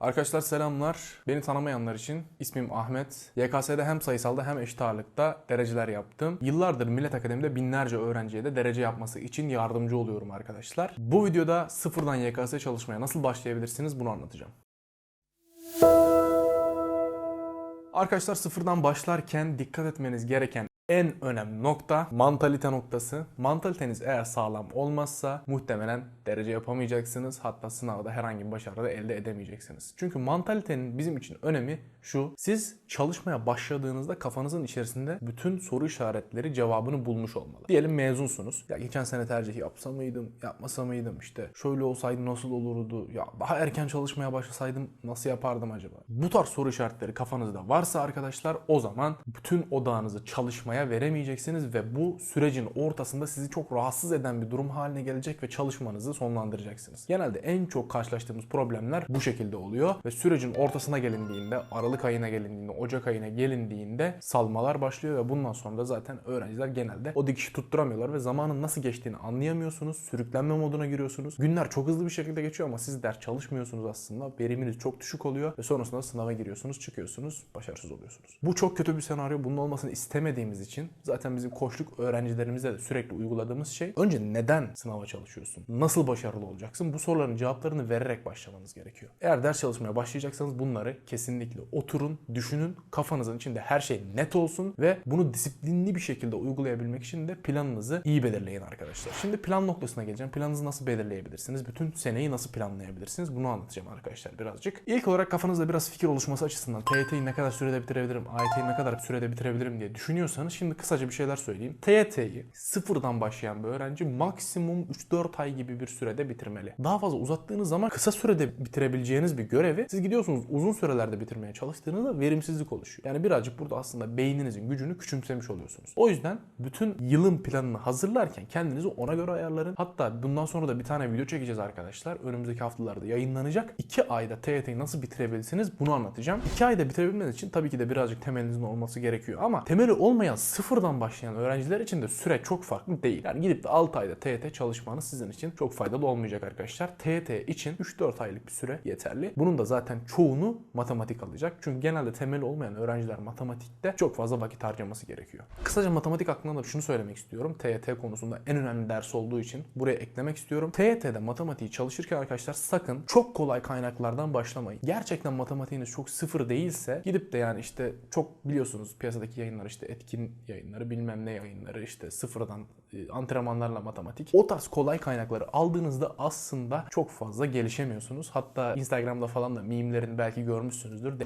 Arkadaşlar selamlar. Beni tanımayanlar için ismim Ahmet. YKS'de hem sayısalda hem eşit ağırlıkta dereceler yaptım. Yıllardır Millet Akademi'de binlerce öğrenciye de derece yapması için yardımcı oluyorum arkadaşlar. Bu videoda sıfırdan YKS çalışmaya nasıl başlayabilirsiniz bunu anlatacağım. Arkadaşlar sıfırdan başlarken dikkat etmeniz gereken en önemli nokta mantalite noktası. Mantaliteniz eğer sağlam olmazsa muhtemelen derece yapamayacaksınız. Hatta sınavda herhangi bir başarı da elde edemeyeceksiniz. Çünkü mantalitenin bizim için önemi şu. Siz çalışmaya başladığınızda kafanızın içerisinde bütün soru işaretleri cevabını bulmuş olmalı. Diyelim mezunsunuz. Ya geçen sene tercih yapsa mıydım, yapmasa mıydım işte şöyle olsaydı nasıl olurdu, ya daha erken çalışmaya başlasaydım nasıl yapardım acaba? Bu tarz soru işaretleri kafanızda varsa arkadaşlar o zaman bütün odağınızı çalışmaya veremeyeceksiniz ve bu sürecin ortasında sizi çok rahatsız eden bir durum haline gelecek ve çalışmanızı sonlandıracaksınız. Genelde en çok karşılaştığımız problemler bu şekilde oluyor ve sürecin ortasına gelindiğinde, Aralık ayına gelindiğinde, Ocak ayına gelindiğinde salmalar başlıyor ve bundan sonra da zaten öğrenciler genelde o dikişi tutturamıyorlar ve zamanın nasıl geçtiğini anlayamıyorsunuz. Sürüklenme moduna giriyorsunuz. Günler çok hızlı bir şekilde geçiyor ama siz ders çalışmıyorsunuz aslında. Veriminiz çok düşük oluyor ve sonrasında sınava giriyorsunuz, çıkıyorsunuz, başarısız oluyorsunuz. Bu çok kötü bir senaryo. Bunun olmasını istemediğimiz için zaten bizim koçluk öğrencilerimizde de sürekli uyguladığımız şey önce neden sınava çalışıyorsun? Nasıl başarılı olacaksın? Bu soruların cevaplarını vererek başlamanız gerekiyor. Eğer ders çalışmaya başlayacaksanız bunları kesinlikle oturun, düşünün. Kafanızın içinde her şey net olsun ve bunu disiplinli bir şekilde uygulayabilmek için de planınızı iyi belirleyin arkadaşlar. Şimdi plan noktasına geleceğim. Planınızı nasıl belirleyebilirsiniz? Bütün seneyi nasıl planlayabilirsiniz? Bunu anlatacağım arkadaşlar birazcık. İlk olarak kafanızda biraz fikir oluşması açısından TYT'yi ne kadar sürede bitirebilirim, AYT'yi ne kadar sürede bitirebilirim diye düşünüyorsanız şimdi kısaca bir şeyler söyleyeyim. TYT'yi sıfırdan başlayan bir öğrenci maksimum 3-4 ay gibi bir sürede bitirmeli. Daha fazla uzattığınız zaman kısa sürede bitirebileceğiniz bir görevi siz gidiyorsunuz uzun sürelerde bitirmeye çalıştığınızda verimsizlik oluşuyor. Yani birazcık burada aslında beyninizin gücünü küçümsemiş oluyorsunuz. O yüzden bütün yılın planını hazırlarken kendinizi ona göre ayarların. Hatta bundan sonra da bir tane video çekeceğiz arkadaşlar. Önümüzdeki haftalarda yayınlanacak. 2 ayda TYT'yi nasıl bitirebilirsiniz bunu anlatacağım. 2 ayda bitirebilmeniz için tabii ki de birazcık temelinizin olması gerekiyor. Ama temeli olmayan sıfırdan başlayan öğrenciler için de süre çok farklı değil. Yani gidip de 6 ayda TYT çalışmanız sizin için çok faydalı olmayacak arkadaşlar. TYT için 3-4 aylık bir süre yeterli. Bunun da zaten çoğunu matematik alacak. Çünkü genelde temeli olmayan öğrenciler matematikte çok fazla vakit harcaması gerekiyor. Kısaca matematik hakkında da şunu söylemek istiyorum. TYT konusunda en önemli ders olduğu için buraya eklemek istiyorum. TYT'de matematiği çalışırken arkadaşlar sakın çok kolay kaynaklardan başlamayın. Gerçekten matematiğiniz çok sıfır değilse gidip de yani işte çok biliyorsunuz piyasadaki yayınlar işte etkin yayınları bilmem ne yayınları işte sıfırdan e, antrenmanlarla matematik. O tarz kolay kaynakları aldığınızda aslında çok fazla gelişemiyorsunuz. Hatta Instagram'da falan da mimlerini belki görmüşsünüzdür. De-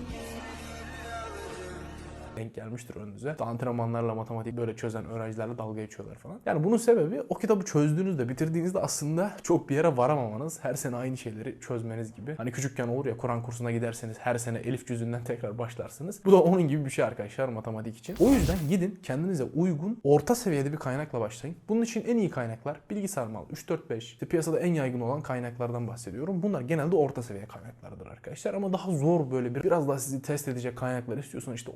denk gelmiştir önünüze. Antrenmanlarla matematik böyle çözen öğrencilerle dalga geçiyorlar falan. Yani bunun sebebi o kitabı çözdüğünüzde, bitirdiğinizde aslında çok bir yere varamamanız. Her sene aynı şeyleri çözmeniz gibi. Hani küçükken olur ya Kur'an kursuna giderseniz her sene elif cüzünden tekrar başlarsınız. Bu da onun gibi bir şey arkadaşlar matematik için. O yüzden gidin kendinize uygun orta seviyede bir kaynakla başlayın. Bunun için en iyi kaynaklar bilgisayar mal 3-4-5. İşte piyasada en yaygın olan kaynaklardan bahsediyorum. Bunlar genelde orta seviye kaynaklardır arkadaşlar. Ama daha zor böyle bir biraz daha sizi test edecek kaynaklar istiyorsanız işte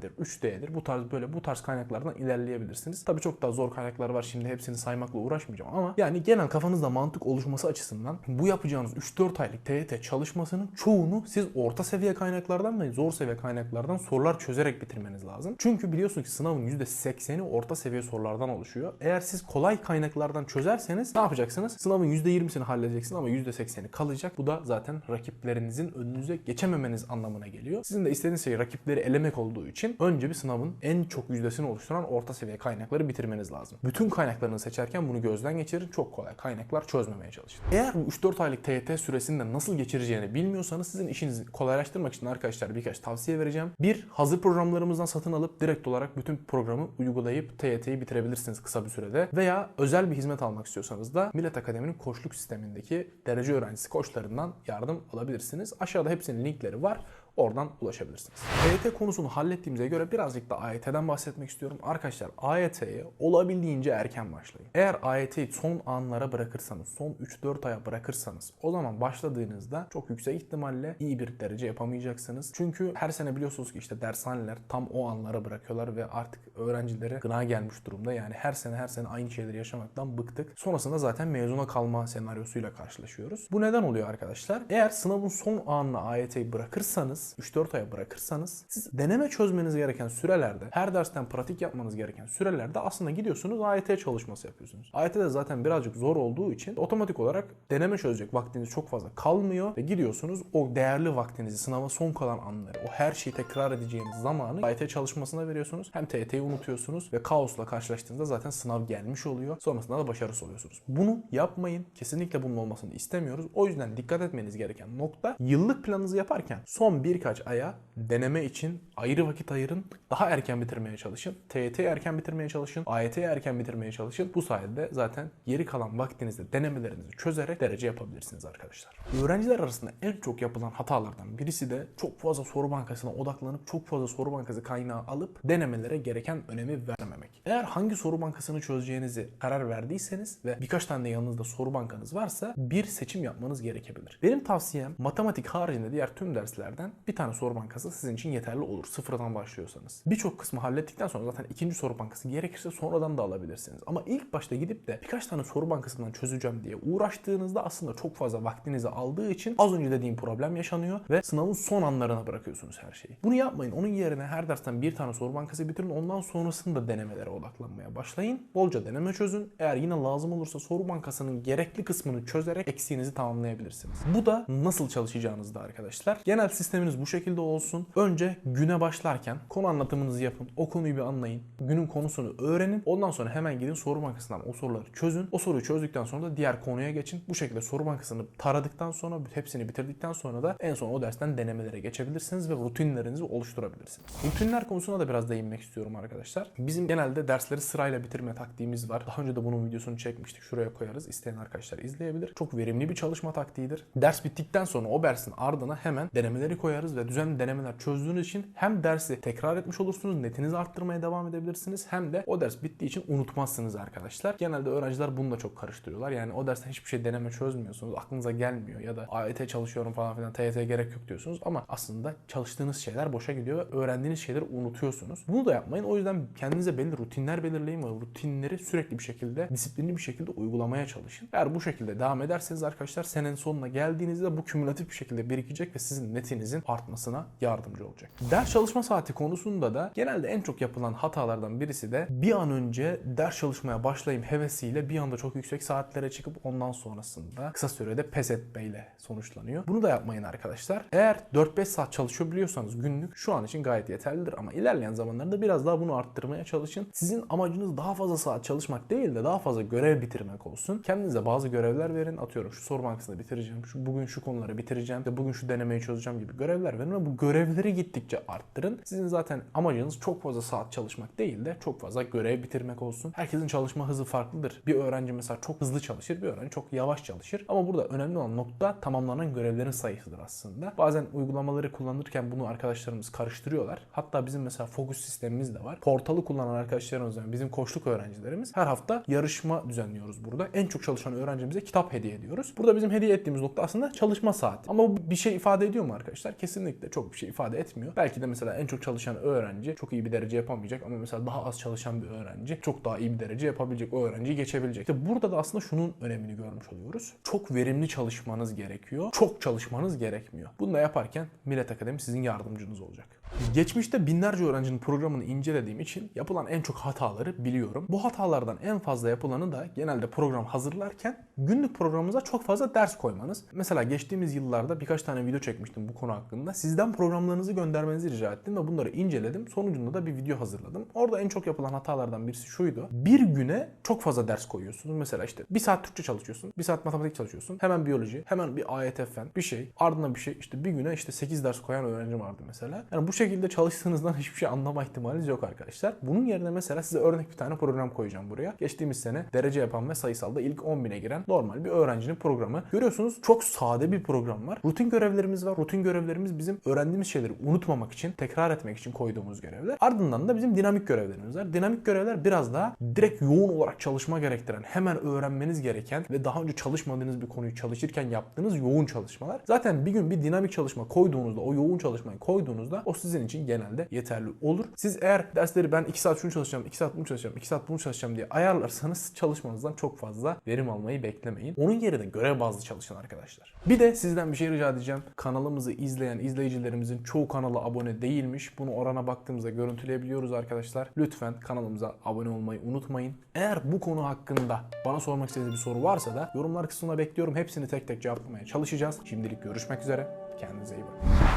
orijinaldir, 3D'dir. Bu tarz böyle bu tarz kaynaklardan ilerleyebilirsiniz. Tabii çok daha zor kaynaklar var. Şimdi hepsini saymakla uğraşmayacağım ama yani genel kafanızda mantık oluşması açısından bu yapacağınız 3-4 aylık TYT çalışmasının çoğunu siz orta seviye kaynaklardan ve zor seviye kaynaklardan sorular çözerek bitirmeniz lazım. Çünkü biliyorsunuz ki sınavın %80'i orta seviye sorulardan oluşuyor. Eğer siz kolay kaynaklardan çözerseniz ne yapacaksınız? Sınavın %20'sini halledeceksiniz ama %80'i kalacak. Bu da zaten rakiplerinizin önünüze geçememeniz anlamına geliyor. Sizin de istediğiniz şey rakipleri elemek olduğu için önce bir sınavın en çok yüzdesini oluşturan orta seviye kaynakları bitirmeniz lazım. Bütün kaynaklarını seçerken bunu gözden geçirin. Çok kolay kaynaklar çözmemeye çalışın. Eğer bu 3-4 aylık TYT süresinde nasıl geçireceğini bilmiyorsanız sizin işinizi kolaylaştırmak için arkadaşlar birkaç tavsiye vereceğim. Bir, hazır programlarımızdan satın alıp direkt olarak bütün programı uygulayıp TYT'yi bitirebilirsiniz kısa bir sürede. Veya özel bir hizmet almak istiyorsanız da Millet Akademi'nin koçluk sistemindeki derece öğrencisi koçlarından yardım alabilirsiniz. Aşağıda hepsinin linkleri var. Oradan ulaşabilirsiniz. TYT konusunu hallettiğimize göre birazcık da AYT'den bahsetmek istiyorum. Arkadaşlar AYT'ye olabildiğince erken başlayın. Eğer AYT'yi son anlara bırakırsanız, son 3-4 aya bırakırsanız o zaman başladığınızda çok yüksek ihtimalle iyi bir derece yapamayacaksınız. Çünkü her sene biliyorsunuz ki işte dershaneler tam o anlara bırakıyorlar ve artık öğrencilere gına gelmiş durumda. Yani her sene her sene aynı şeyleri yaşamaktan bıktık. Sonrasında zaten mezuna kalma senaryosuyla karşılaşıyoruz. Bu neden oluyor arkadaşlar? Eğer sınavın son anına AYT'yi bırakırsanız, 3-4 aya bırakırsanız siz deneme çözmeniz gereken sürelerde, her dersten pratik yapmanız gereken sürelerde aslında gidiyorsunuz AYT çalışması yapıyorsunuz. AYT de zaten birazcık zor olduğu için otomatik olarak deneme çözecek vaktiniz çok fazla kalmıyor ve gidiyorsunuz o değerli vaktinizi sınava son kalan anları, o her şeyi tekrar edeceğiniz zamanı AYT çalışmasına veriyorsunuz. Hem TYT'yi unutuyorsunuz ve kaosla karşılaştığınızda zaten sınav gelmiş oluyor. Sonrasında da başarısız oluyorsunuz. Bunu yapmayın. Kesinlikle bunun olmasını istemiyoruz. O yüzden dikkat etmeniz gereken nokta yıllık planınızı yaparken son birkaç aya deneme için ayrı vakit ayırın. Daha erken bitirmeye çalışın. TYT'yi erken bitirmeye çalışın. AYT'yi erken bitirmeye çalışın. Bu sayede zaten geri kalan vaktinizde denemelerinizi çözerek derece yapabilirsiniz arkadaşlar. Öğrenciler arasında en çok yapılan hatalardan birisi de çok fazla soru bankasına odaklanıp çok fazla soru bankası kaynağı alıp denemelere gereken önemi vermemek. Eğer hangi soru bankasını çözeceğinizi karar verdiyseniz ve birkaç tane yanınızda soru bankanız varsa bir seçim yapmanız gerekebilir. Benim tavsiyem matematik haricinde diğer tüm derslerden bir tane soru bankası sizin için yeterli olur. Sıfırdan başlıyorsanız. Birçok kısmı hallettikten sonra zaten ikinci soru bankası gerekirse sonradan da alabilirsiniz. Ama ilk başta gidip de birkaç tane soru bankasından çözeceğim diye uğraştığınızda aslında çok fazla vaktinizi aldığı için az önce dediğim problem yaşanıyor ve sınavın son anlarına bırakıyorsunuz her şeyi. Bunu yapmayın. Onun yerine her dersten bir tane soru bankası bitirin. Ondan sonrasında denemelere odaklanmaya başlayın. Bolca deneme çözün. Eğer yine lazım olursa soru bankasının gerekli kısmını çözerek eksiğinizi tamamlayabilirsiniz. Bu da nasıl çalışacağınızda arkadaşlar. Genel sisteminiz bu şekilde olsun. Önce güne başlarken konu anlatımınızı yapın. O konuyu bir anlayın. Günün konusunu öğrenin. Ondan sonra hemen gidin soru bankasından o soruları çözün. O soruyu çözdükten sonra da diğer konuya geçin. Bu şekilde soru bankasını taradıktan sonra hepsini bitirdikten sonra da en son o dersten denemelere geçebilirsiniz ve rutinlerinizi oluşturabilirsiniz. Rutinler konusuna da biraz değinmek istiyorum arkadaşlar. Bizim genelde dersleri sırayla bitirme taktiğimiz var. Daha önce de bunun videosunu çekmiştik. Şuraya koyarız. İsteyen arkadaşlar izleyebilir. Çok verimli bir çalışma taktiğidir. Ders bittikten sonra o dersin ardına hemen denemeleri koyarız ve düzenli denemeler çözdüğünüz için hem dersi tekrar etmiş olursunuz, netinizi arttırmaya devam edebilirsiniz hem de o ders bittiği için unutmazsınız arkadaşlar. Genelde öğrenciler bunu da çok karıştırıyorlar. Yani o dersten hiçbir şey deneme çözmüyorsunuz. Aklınıza gelmiyor ya da AYT çalışıyorum falan filan TYT gerek yok diyorsunuz ama aslında çalıştığınız şeyler boşa gidiyor ve öğrendiğiniz şeyleri unutuyorsunuz. Bunu da yapmayın. O yüzden kendinize belli rutinler belirleyin ve rutinleri sürekli bir şekilde, disiplinli bir şekilde uygulamaya çalışın. Eğer bu şekilde devam ederseniz arkadaşlar senenin sonuna geldiğinizde bu kümülatif bir şekilde birikecek ve sizin netinizin artmasına yardımcı olacak. Ders çalışma saati konusunda da genelde en çok yapılan hatalardan birisi de bir an önce ders çalışmaya başlayayım hevesiyle bir anda çok yüksek saatlere çıkıp ondan sonrasında kısa sürede pes etmeyle sonuçlanıyor. Bunu da yapmayın arkadaşlar. Eğer 4-5 saat çalışıyor biliyorsanız günlük şu an için gayet yeterlidir ama ilerleyen zamanlarda biraz daha bunu arttırmaya çalışın. Sizin amacınız daha fazla saat çalışmak değil de daha fazla görev bitirmek olsun. Kendinize bazı görevler verin. Atıyorum şu soru bankasını bitireceğim. Şu bugün şu konuları bitireceğim. Bugün şu denemeyi çözeceğim gibi görevler verin ve bu görevleri gittikçe arttırın. Sizin zaten amacınız çok fazla saat çalışmak değil de çok fazla görev bitirmek olsun. Herkesin çalışma hızı farklıdır. Bir öğrenci mesela çok hızlı çalışır, bir öğrenci çok yavaş çalışır. Ama burada önemli olan nokta tamamlanan görevlerin sayısıdır aslında. Bazen uygulamaları kullanırken bunu arkadaşlarımız karıştırıyorlar. Hatta bizim mesela fokus sistemimiz de var. Portalı kullanan arkadaşlarımız yani bizim koçluk öğrencilerimiz her hafta yarışma düzenliyoruz burada. En çok çalışan öğrencimize kitap hediye ediyoruz. Burada bizim hediye ettiğimiz nokta aslında çalışma saati. Ama bu bir şey ifade ediyor mu arkadaşlar? Kesinlikle çok bir şey ifade etmiyor. Belki de mesela en çok çalışan öğrenci çok iyi bir derece yapamayacak ama mesela daha az çalışan bir öğrenci çok daha iyi bir derece yapabilecek. O öğrenciyi geçebilecek. İşte burada da aslında şunun önemini görmüş oluyoruz. Çok verimli çalışmanız gerekiyor. Çok çalışmanız gerekmiyor. Bunu da yaparken Millet Akademi sizin yardımcınız olacak. Geçmişte binlerce öğrencinin programını incelediğim için yapılan en çok hataları biliyorum. Bu hatalardan en fazla yapılanı da genelde program hazırlarken günlük programınıza çok fazla ders koymanız. Mesela geçtiğimiz yıllarda birkaç tane video çekmiştim bu konu hakkında. Sizden programlarınızı göndermenizi rica ettim ve bunları inceledim. Sonucunda da bir video hazırladım. Orada en çok yapılan hatalardan birisi şuydu. Bir güne çok fazla ders koyuyorsunuz. Mesela işte bir saat Türkçe çalışıyorsun, bir saat matematik çalışıyorsun, hemen biyoloji, hemen bir AYT fen, bir şey, ardından bir şey. İşte bir güne işte 8 ders koyan öğrenci vardı mesela. Yani bu şekilde çalıştığınızdan hiçbir şey anlama ihtimaliniz yok arkadaşlar. Bunun yerine mesela size örnek bir tane program koyacağım buraya. Geçtiğimiz sene derece yapan ve sayısalda ilk 10.000'e giren normal bir öğrencinin programı. Görüyorsunuz çok sade bir program var. Rutin görevlerimiz var. Rutin görevlerimiz bizim öğrendiğimiz şeyleri unutmamak için, tekrar etmek için koyduğumuz görevler. Ardından da bizim dinamik görevlerimiz var. Dinamik görevler biraz daha direkt yoğun olarak çalışma gerektiren, hemen öğrenmeniz gereken ve daha önce çalışmadığınız bir konuyu çalışırken yaptığınız yoğun çalışmalar. Zaten bir gün bir dinamik çalışma koyduğunuzda, o yoğun çalışmayı koyduğunuzda o sizin için genelde yeterli olur. Siz eğer dersleri ben 2 saat şunu çalışacağım, 2 saat bunu çalışacağım, 2 saat bunu çalışacağım diye ayarlarsanız çalışmanızdan çok fazla verim almayı beklemeyin. Onun yerine görev bazlı çalışın arkadaşlar. Bir de sizden bir şey rica edeceğim. Kanalımızı izleyen izleyicilerimizin çoğu kanala abone değilmiş. Bunu orana baktığımızda görüntüleyebiliyoruz arkadaşlar. Lütfen kanalımıza abone olmayı unutmayın. Eğer bu konu hakkında bana sormak istediğiniz bir soru varsa da yorumlar kısmına bekliyorum. Hepsini tek tek cevaplamaya çalışacağız. Şimdilik görüşmek üzere. Kendinize iyi bakın.